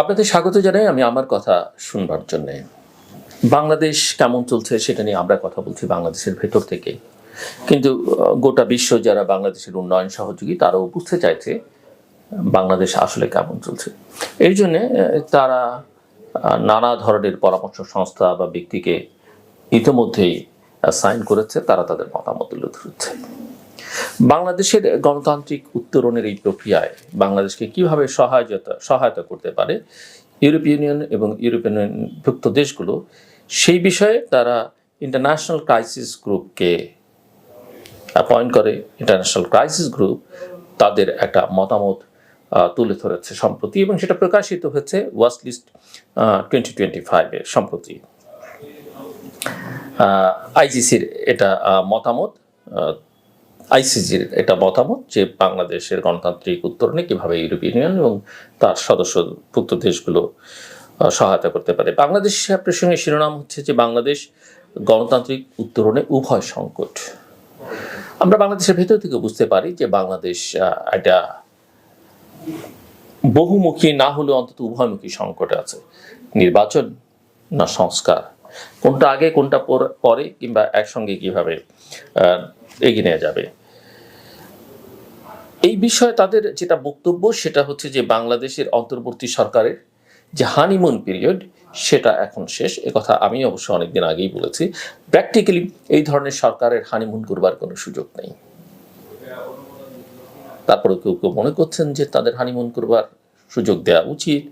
আপনাদের স্বাগত জানাই, আমি আমার কথা শুনবার জন্যে। বাংলাদেশ কেমন চলছে সেটা নিয়ে আমরা কথা বলছি বাংলাদেশের ভেতর থেকে। কিন্তু গোটা বিশ্ব যারা বাংলাদেশের উন্নয়ন সহযোগী, তারাও বুঝতে চাইছে, বাংলাদেশ আসলে কেমন চলছে। এই জন্যে তারা নানা ধরনের পরামর্শ সংস্থা বা ব্যক্তিকে ইতিমধ্যেই সাইন করেছে, তারা তাদের মতামত তুলে ধরছে। বাংলাদেশের গণতান্ত্রিক উত্তরণের এই প্রক্রিয়ায় বাংলাদেশকে কীভাবে সহায়তা সহায়তা করতে পারে, ইউরোপীয় ইউনিয়ন এবং ইউরোপিয়ান ইউনিয়নভুক্ত দেশগুলো, সেই বিষয়ে তারা ইন্টারন্যাশনাল ক্রাইসিস গ্রুপকে অ্যাপয়েন্ট করে। ইন্টারন্যাশনাল ক্রাইসিস গ্রুপ তাদের একটা মতামত তুলে ধরেছে সম্প্রতি এবং সেটা প্রকাশিত হয়েছে ওয়াস্ট লিস্ট টোয়েন্টি টোয়েন্টি ফাইভে সম্প্রতি। আইজিসির এটা মতামত আইসিজির এটা মতামত যে বাংলাদেশের গণতান্ত্রিক উত্তরণে কীভাবে ইউরোপীয় ইউনিয়ন এবং তার সদস্যভুক্ত দেশগুলো সহায়তা করতে পারে। বাংলাদেশ প্রসঙ্গে শিরোনাম হচ্ছে যে বাংলাদেশ গণতান্ত্রিক উত্তরণে উভয় সংকট। আমরা বাংলাদেশের ভেতর থেকে বুঝতে পারি যে বাংলাদেশ একটা বহুমুখী না হলেও অন্তত উভয়মুখী সংকটে আছে। নির্বাচন না সংস্কার? কোনটা আগে, কোনটা পরে কিংবা একসঙ্গে কীভাবে এগিয়ে নেওয়া যাবে? এই বিষয়ে তাদের যেটা বক্তব্য, সেটা হচ্ছে যে বাংলাদেশের অন্তর্বর্তী সরকারের যে হানিমুন পিরিয়ড সেটা এখন শেষ। কথা আমি অবশ্য অনেকদিন আগেই বলেছি। প্র্যাকটিক্যালি এই ধরনের সরকারের হানিমুন করবার কোনো সুযোগ নেই। তারপরে কেউ কেউ মনে করছেন যে তাদের হানিমুন করবার সুযোগ দেওয়া উচিত।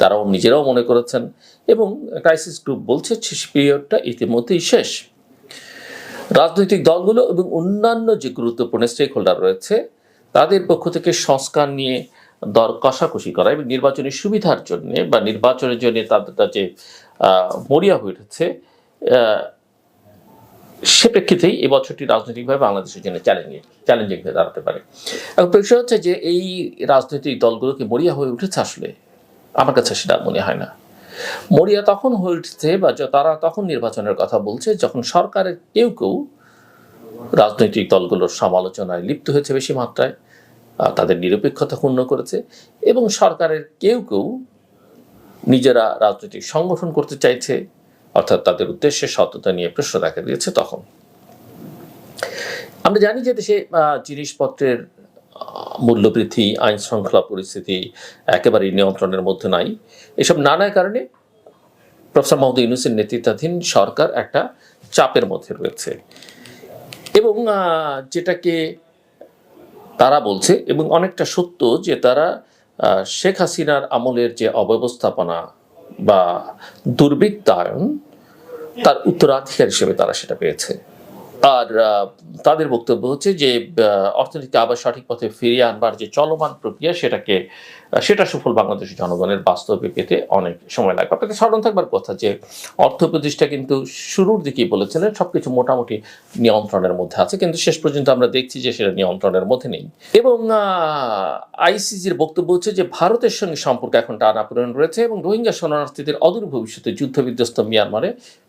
তারাও নিজেরাও মনে করেছেন এবং ক্রাইসিস গ্রুপ বলছে শেষ পিরিয়ডটা ইতিমধ্যেই শেষ। রাজনৈতিক দলগুলো এবং অন্যান্য যে গুরুত্বপূর্ণ স্টেক হোল্ডার রয়েছে তাদের পক্ষ থেকে সংস্কার নিয়ে দর কষাকষি করা এবং নির্বাচনী সুবিধার জন্য বা নির্বাচনের জন্য তাদের যে মরিয়া হয়ে উঠেছে সে প্রেক্ষিতেই এই বছরটি রাজনৈতিকভাবে বাংলাদেশের জন্য চ্যালেঞ্জিং চ্যালেঞ্জিং হয়ে দাঁড়াতে পারে। এখন বিষয় হচ্ছে যে এই রাজনৈতিক দলগুলোকে মরিয়া হয়ে উঠেছে আসলে? আমার কাছে সেটা মনে হয় না। মরিয়া তখন হয়ে উঠছে বা তারা তখন নির্বাচনের কথা বলছে যখন সরকারের কেউ কেউ রাজনৈতিক দলগুলোর সমালোচনায় লিপ্ত হয়েছে বেশি মাত্রায়। তাদের নিরপেক্ষতা ক্ষুণ্ণ করেছে এবং সরকারের কেউ কেউ নিজেরা রাজনৈতিক সংগঠন করতে চাইছে, অর্থাৎ তাদের উদ্দেশ্যে সততা নিয়ে প্রশ্ন দেখা দিয়েছে তখন। আমরা জানি যে দেশে জিনিসপত্রের মূল্যবৃদ্ধি আইন শৃঙ্খলা পরিস্থিতি একেবারেই নিয়ন্ত্রণের মধ্যে নাই। এসব নানা কারণে প্রফেসর মোহাম্মদ ইউনুসের নেতৃত্বাধীন সরকার একটা চাপের মধ্যে রয়েছে। এবং যেটাকে তারা বলছে এবং অনেকটা সত্য যে তারা শেখ হাসিনার আমলের যে অব্যবস্থাপনা বা দুর্বৃত্তায়ন, তার উত্তরাধিকার হিসেবে তারা সেটা পেয়েছে। আর তাদের বক্তব্য হচ্ছে যে অর্থনীতি আবার সঠিক পথে ফিরিয়ে আনবার যে চলমান প্রক্রিয়া সেটাকে সেটা সুফল বাংলাদেশের জনগণের বাস্তবে পেতে অনেক সময় লাগবে। আপনাকে স্মরণ থাকবার কথা যে, অর্থ প্রতিষ্ঠা কিন্তু শুরুর দিকেই বলেছিলেন, সবকিছু মোটামুটি নিয়ন্ত্রণের মধ্যে আছে, কিন্তু শেষ পর্যন্ত আমরা দেখছি যে সেটা নিয়ন্ত্রণের মধ্যে নেই। এবং আইসিজির বক্তব্য হচ্ছে যে, ভারতের সঙ্গে সম্পর্ক এখন টানা টানাপোড়েন রয়েছে এবং রোহিঙ্গা শরণার্থীদের অদূর ভবিষ্যতে যুদ্ধবিধ্বস্ত মিয়ানমারে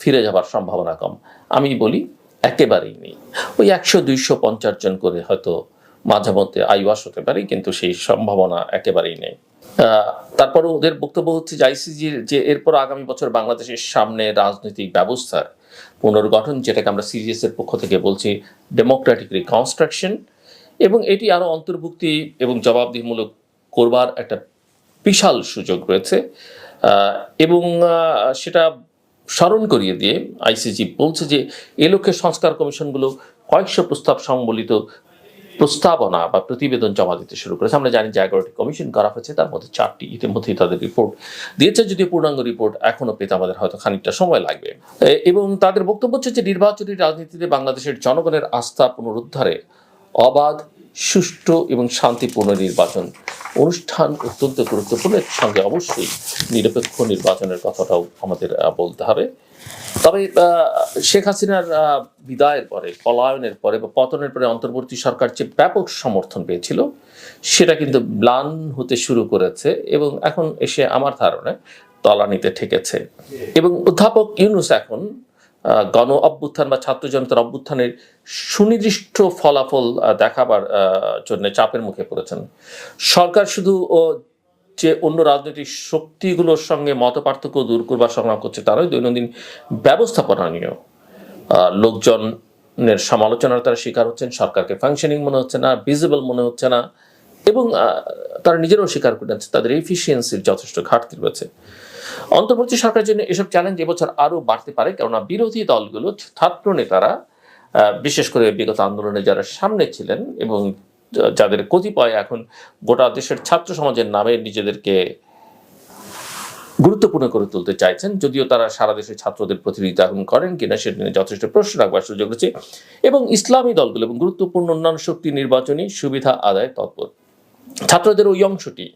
ফিরে যাবার সম্ভাবনা কম। আমি বলি একেবারেই নেই। ওই একশো দুইশো পঞ্চাশ জন করে হয়তো মাঝে মধ্যে আইওয়াস হতে পারে, কিন্তু সেই সম্ভাবনা একেবারেই নেই। তারপরে ওদের বক্তব্য হচ্ছে যে আইসিজির যে এরপর আগামী বছর বাংলাদেশের সামনে রাজনৈতিক ব্যবস্থার পুনর্গঠন, যেটাকে আমরা সিজিএস এর পক্ষ থেকে বলছি ডেমোক্রেটিক রিকনস্ট্রাকশন এবং এটি আরও অন্তর্ভুক্তি এবং জবাবদিহিমূলক করবার একটা বিশাল সুযোগ রয়েছে। এবং সেটা স্মরণ করিয়ে দিয়ে আইসিজি বলছে যে, এ লক্ষ্যে সংস্কার কমিশনগুলো কয়েকশো প্রস্তাব সম্বলিত প্রস্তাবনা বা প্রতিবেদন জমা দিতে শুরু করেছে। আমরা জানি যে এগারোটি কমিশন করা হয়েছে, তার মধ্যে চারটি ইতিমধ্যেই তাদের রিপোর্ট দিয়েছে। যদি পূর্ণাঙ্গ রিপোর্ট এখনও পেতে আমাদের হয়তো খানিকটা সময় লাগবে। এবং তাদের বক্তব্য হচ্ছে যে, নির্বাচনী রাজনীতিতে বাংলাদেশের জনগণের আস্থা পুনরুদ্ধারে অবাধ সুষ্ঠু এবং শান্তিপূর্ণ নির্বাচন অনুষ্ঠান অত্যন্ত গুরুত্বপূর্ণ। এর সঙ্গে অবশ্যই নিরপেক্ষ নির্বাচনের কথাটাও আমাদের বলতে হবে। তবে শেখ হাসিনার বিদায়ের পরে, পলায়নের পরে বা পতনের পরে অন্তর্বর্তী সরকার যে ব্যাপক সমর্থন পেয়েছিল, সেটা কিন্তু ম্লান হতে শুরু করেছে এবং এখন এসে আমার ধারণায় তলানিতে ঠেকেছে। এবং অধ্যাপক ইউনুস এখন গণ অভ্যুত্থান বা ছাত্র জনতার অভ্যুত্থানের সুনির্দিষ্ট ফলাফল দেখাবার জন্য চাপের মুখে পড়েছেন। সরকার শুধু যে অন্য রাজনৈতিক শক্তিগুলোর সঙ্গে মত পার্থক্য দূর করবার সংগ্রাম করছে তারাই দৈনন্দিন ব্যবস্থাপনা নিয়েও। লোকজনের সমালোচনার তারা শিকার হচ্ছেন, সরকারকে ফাংশনিং মনে হচ্ছে না ভিজিবল মনে হচ্ছে না, এবং তারা নিজেরাও স্বীকার করে নিচ্ছে তাদের এফিসিয়েন্সির যথেষ্ট ঘাটতি রয়েছে। অন্তর্বর্তী সরকারের জন্য এসব চ্যালেঞ্জ এবছর আরও বাড়তে পারে, কেননা বিরোধী দলগুলো ছাত্র নেতারা বিশেষ করে বিগত আন্দোলনে যারা সামনে ছিলেন এবং যাদের কতিপয় এখন গোটা দেশের ছাত্র সমাজের নামে নিজেদেরকে গুরুত্বপূর্ণ করে তুলতে চাইছেন, যদিও তারা সারা দেশের ছাত্রদের প্রতিনিধিত্ব এখন করেন কিনা সেটা নিয়ে যথেষ্ট প্রশ্ন রাখবার সুযোগ রয়েছে এবং ইসলামী দলগুলো এবং গুরুত্বপূর্ণ অন্যান্য শক্তি নির্বাচনী সুবিধা আদায় তৎপর। ছাত্রদের ওই অংশটি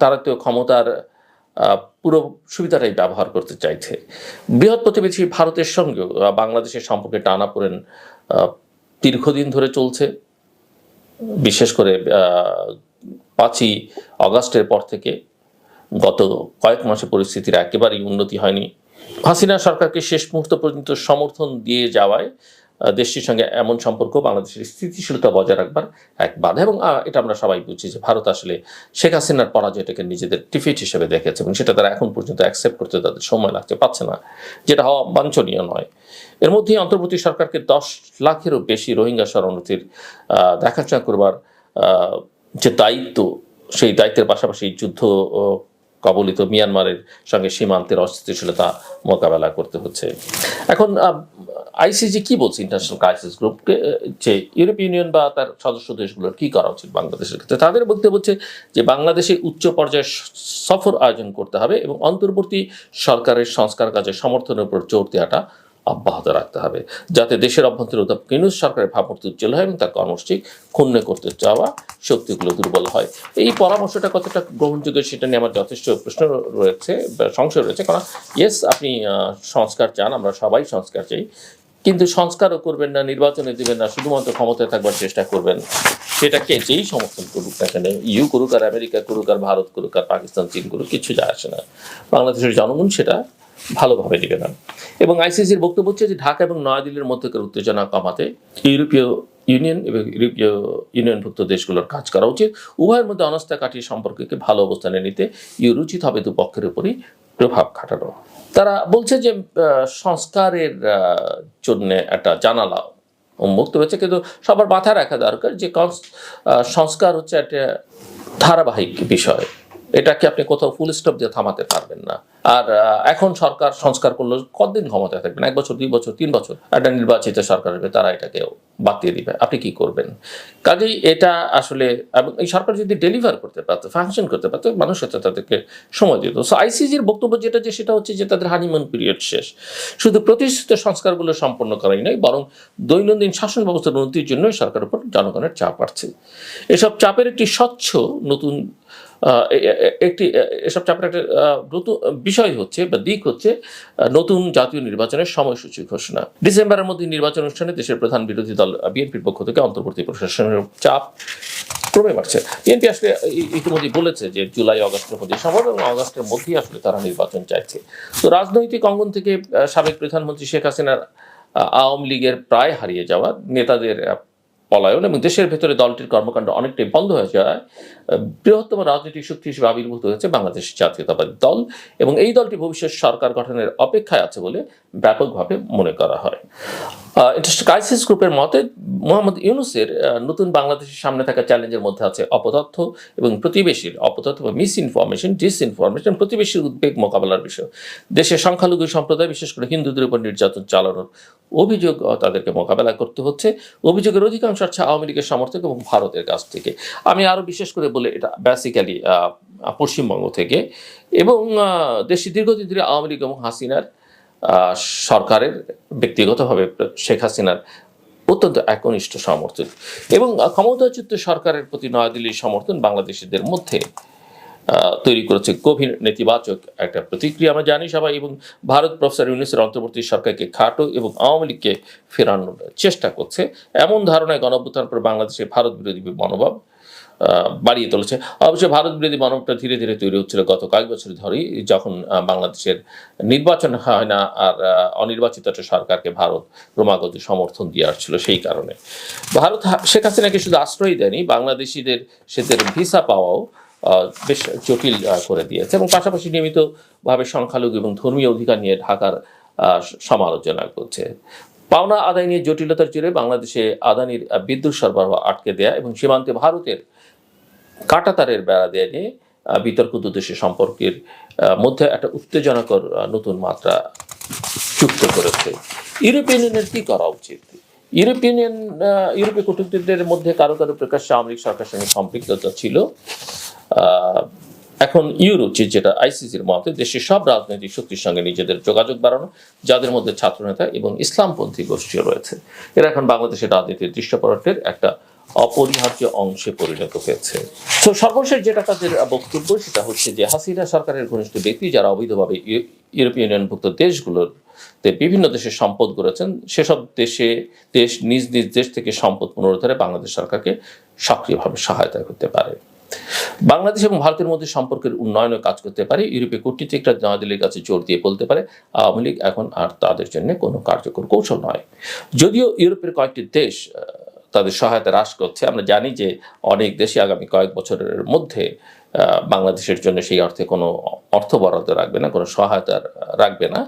তারা তো ক্ষমতার পুরো সুবিধাটাই ব্যবহার করতে চাইছে। বৃহৎ প্রতিবেশী ভারতের সঙ্গেও বাংলাদেশের সম্পর্কে টানা পড়েন দীর্ঘদিন ধরে চলছে। বিশেষ করে পাঁচই অগাস্টের পর থেকে গত কয়েক মাসে পরিস্থিতির একেবারেই উন্নতি হয়নি। হাসিনা সরকারকে শেষ মুহূর্ত পর্যন্ত সমর্থন দিয়ে যাওয়ায় দেশটির সঙ্গে এমন সম্পর্ক বাংলাদেশের স্থিতিশীলতা বজায় রাখবার এক বাধা। এবং এটা আমরা সবাই বুঝছি যে ভারত আসলে শেখ হাসিনার পরাজয়টাকে নিজেদের টিফিট হিসেবে দেখেছে এবং সেটা তারা এখন পর্যন্ত অ্যাকসেপ্ট করতে তাদের সময় লাগতে পারছে না, যেটা হওয়া বাঞ্ছনীয় নয়। এর মধ্যেই অন্তর্বর্তী সরকারকে দশ লাখেরও বেশি রোহিঙ্গা শরণার্থীর দেখাশোনা করবার যে দায়িত্ব, সেই দায়িত্বের পাশাপাশি যুদ্ধ কবলিত মিয়ানমারের সঙ্গে সীমান্তের অস্থিতিশীলতা মোকাবেলা করতে হচ্ছে। এখন আইসিজি কি বলছে ইন্টারন্যাশনাল ক্রাইসিস গ্রুপকে যে ইউরোপীয় ইউনিয়ন বা তার সদস্য দেশগুলোর কি করা উচিত বাংলাদেশের ক্ষেত্রে? তাদের বক্তব্য হচ্ছে যে বাংলাদেশে উচ্চ পর্যায়ে সফর আয়োজন করতে হবে এবং অন্তর্বর্তী সরকারের সংস্কার কাজে সমর্থনের উপর জোর দেওয়াটা অব্যাহত রাখতে হবে। যাতে দেশের অভ্যন্তরে অধ্যাপক ইউনুস সরকারের ভাবমূর্তি উজ্জ্বল হয় এবং তার কর্মসূচি ক্ষুণ্ণ করতে চাওয়া শক্তিগুলো দুর্বল হয়। এই পরামর্শটা কতটা গ্রহণযোগ্য সেটা নিয়ে আমার যথেষ্ট প্রশ্ন রয়েছে সংশয় রয়েছে। কারণ ইয়েস আপনি সংস্কার চান, আমরা সবাই সংস্কার চাই। কিন্তু সংস্কারও করবেন না, নির্বাচনে দেবেন না, শুধুমাত্র ক্ষমতায় থাকবার চেষ্টা করবেন। সেটাকে যেই সমর্থন করুক না কেন, ইউ করুক আর আমেরিকা করুক আর ভারত করুক আর পাকিস্তান, চীন করুক, কিছু যায় আসে না। বাংলাদেশের জনগণ সেটা ভালোভাবে নেবে না। এবং আইসিসির বক্তব্য হচ্ছে যে ঢাকা এবং নয়াদিল্লির মধ্যকার উত্তেজনা কমাতে ইউরোপীয় ইউনিয়ন এবং ইউরোপীয় ইউনিয়নভুক্ত দেশগুলোর কাজ করা উচিত। উভয়ের মধ্যে অনাস্থা কাটিয়ে সম্পর্ককে ভালো অবস্থানে নিতে ইউর উচিত হবে দুপক্ষের উপরই প্রভাব খাটানো। তারা বলছে যে সংস্কারের জন্য একটা জানালা উন্মুক্ত হয়েছে কিন্তু সবার মাথায় রাখা দরকার যে সংস্কার হচ্ছে একটা ধারাবাহিক বিষয়। এটাকে আপনি কোথাও ফুল স্টপ দিয়ে থামাতে পারবেন না। আর এখন সরকার সংস্কার করল কতদিন ক্ষমতায় থাকবেন? এক বছর, দুই বছর, তিন বছর? একটা নির্বাচিত সরকার হবে তারা এটাকে বাদ দিয়ে দিবে। আপনি কি করবেন? কাজেই এটা আসলে, এবং এই সরকার যদি ডেলিভার করতে পারতো ফাংশন করতে পারতো, মানুষ হয়তো তাদেরকে সময় দিত। সো আইসিজির বক্তব্য যেটা, যে সেটা হচ্ছে যে তাদের হানিমুন পিরিয়ড শেষ। শুধু প্রতিষ্ঠিত সংস্কারগুলো সম্পন্ন করাই নয় বরং দৈনন্দিন শাসন ব্যবস্থার উন্নতির জন্য সরকারের উপর জনগণের চাপ বাড়ছে। এসব চাপের একটি স্বচ্ছ নতুন একটি এসব চাপের একটা নতুন বিষয় হচ্ছে বা দিক হচ্ছে নতুন জাতীয় নির্বাচনের সময়সূচি ঘোষণা। ডিসেম্বরের মধ্যে নির্বাচন অনুষ্ঠানে দেশের প্রধান বিরোধী দল বিএনপির পক্ষ থেকে অন্তর্বর্তী প্রশাসনের চাপ ক্রমে বাড়ছে। বিএনপি আসলে ইতিমধ্যেই বলেছে যে জুলাই, অগস্টের মধ্যে সম্ভব এবং অগস্টের মধ্যেই আসলে তারা নির্বাচন চাইছে। তো রাজনৈতিক অঙ্গন থেকে সাবেক প্রধানমন্ত্রী শেখ হাসিনার আওয়ামী লীগের প্রায় হারিয়ে যাওয়া নেতাদের পলায়ন এবং দেশের ভেতরে দলটির কর্মকাণ্ড অনেকটাই বন্ধ হয়ে যাওয়ায় বৃহত্তম রাজনৈতিক শক্তি হিসেবে আবির্ভূত হয়েছে বাংলাদেশ জাতীয়তাবাদী দল এবং এই দলটি ভবিষ্যৎ সরকার গঠনের অপেক্ষায় আছে বলে ব্যাপকভাবে মনে করা হয়। ক্রাইসিস গ্রুপের মতে, মোহাম্মদ ইউনুসের নতুন বাংলাদেশের সামনে থাকা চ্যালেঞ্জের মধ্যে আছে অপতথ্য এবং প্রতিবেশীর অপতথ্য বা মিস ইনফরমেশন ডিস ইনফরমেশন প্রতিবেশীর উদ্বেগ মোকাবেলার বিষয়। দেশের সংখ্যালঘু সম্প্রদায়, বিশেষ করে হিন্দুদের উপর নির্যাতন চালানোর অভিযোগ তাদেরকে মোকাবেলা করতে হচ্ছে। অভিযোগের অধিকাংশ হচ্ছে আওয়ামী লীগের সমর্থক এবং ভারতের কাছ থেকে। আমি আরও বিশেষ করে বলে এটা বেসিক্যালি পশ্চিমবঙ্গ থেকে। এবং দেশে দীর্ঘদিন ধরে আওয়ামী লীগ এবং হাসিনার সরকারের ব্যক্তিগতভাবে শেখ হাসিনার অত্যন্ত একনিষ্ঠ সমর্থন এবং ক্ষমতাচ্যুত সরকারের প্রতি নয়াদিল্লির সমর্থন বাংলাদেশিদের মধ্যে। তৈরি করেছে গভীর নেতিবাচক একটা প্রতিক্রিয়া। আমরা জানি সবাই এবং ভারত প্রফেসর ইউনিসের অন্তর্বর্তী সরকারকে খাটো এবং আওয়ামী লীগকে ফেরানোর চেষ্টা করছে। এমন ধারণায় গণঅভ্যুত্থান পর বাংলাদেশে ভারত বিরোধী মনোভাব বাড়িয়ে তুলেছে। অবশ্য ভারত বিরোধী মানবটা ধীরে ধীরে তৈরি হচ্ছিল গত কয়েক বছর ধরেই, যখন বাংলাদেশের নির্বাচন হয় না আর অনির্বাচিত সরকারকে ভারত ক্রমাগত সমর্থন দিয়ে আসছিল সেই কারণে। ভারত শেখ হাসিনাকে শুধু আশ্রয় দেয়নি, বাংলাদেশিদের, সেদের ভিসা পাওয়াও বেশ জটিল করে দিয়েছে এবং পাশাপাশি নিয়মিতভাবে সংখ্যালঘু এবং ধর্মীয় অধিকার নিয়ে ঢাকার সমালোচনা করছে। পাওনা আদায় নিয়ে জটিলতার জেরে বাংলাদেশে আদানির বিদ্যুৎ সরবরাহ আটকে দেয়া এবং সীমান্তে ভারতের কাটাতারের বেড়া দেয়া নিয়ে বিতর্ক দুদেশের সম্পর্কের মধ্যে একটা উত্তেজনাকর নতুন মাত্রা যুক্ত করেছে। ইউরোপিয়ান ইউনিয়নের কি করা উচিত? ইউরোপিয়ান ইউরোপীয় কূটনীতিকদের মধ্যে কারও কারও প্রকাশ্যে আমেরিকা সরকারের সঙ্গে সম্পৃক্ততা ছিল। এখন ইউরো, যে যেটা আইসিসির মতে, দেশের সব রাজনৈতিক শক্তির সঙ্গে নিজেদের যোগাযোগ বাড়ানো, যাদের মধ্যে ছাত্রনেতা এবং ইসলামপন্থী গোষ্ঠীও রয়েছে। এরা এখন বাংলাদেশের রাজনীতির দৃশ্যপট্টের একটা অপরিহার্য অংশে পরিণত হয়েছে। তো সর্বশেষ যেটা তাদের বক্তব্য, সেটা হচ্ছে যে হাসিনা সরকারের ঘনিষ্ঠ ব্যক্তি যারা অবৈধভাবে ইউ- ইউরোপীয় ইউনিয়নভুক্ত দেশগুলোর বিভিন্ন দেশের সম্পদ গড়েছেন, সেসব দেশে, দেশ নিজ নিজ দেশ থেকে সম্পদ পুনরুদ্ধারে বাংলাদেশ সরকারকে সক্রিয়ভাবে সহায়তা করতে পারে। বাংলাদেশ এবং ভারতের মধ্যে সম্পর্কের উন্নয়নে কাজ করতে পারে। ইউরোপীয় কূটনীতিকরা নয়াদিল্লির কাছে জোর দিয়ে বলতে পারে, আওয়ামী লীগ এখন আর তাদের জন্য কোনো কার্যকর কৌশল নয়। যদিও ইউরোপের কয়েকটি দেশ তাদের সহায়তা হ্রাস করছে। আমরা জানি যে অনেক দেশে আগামী কয়েক বছরের মধ্যে বাংলাদেশের জন্য সেই অর্থে কোনো অর্থ বরাদ্দ রাখবে না, কোনো সহায়তা রাখবে না।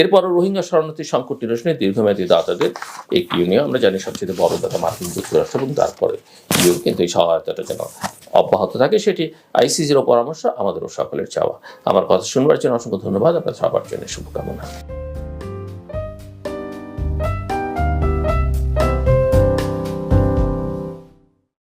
এরপরও রোহিঙ্গা শরণার্থী সংকট নিরসনে দীর্ঘমেয়াদী দাতাদের একটি ইউনিয়ন, আমরা জানি সবচেয়ে বড় দাতা মার্কিন যুক্তরাষ্ট্র এবং তারপরে ইউ কিন্তু এই সহায়তাটা যেন অব্যাহত থাকে, সেটি আইসিজিরও পরামর্শ আমাদেরও সকলের চাওয়া। আমার কথা শুনবার জন্য অসংখ্য ধন্যবাদ আপনার সবার জন্য শুভকামনা।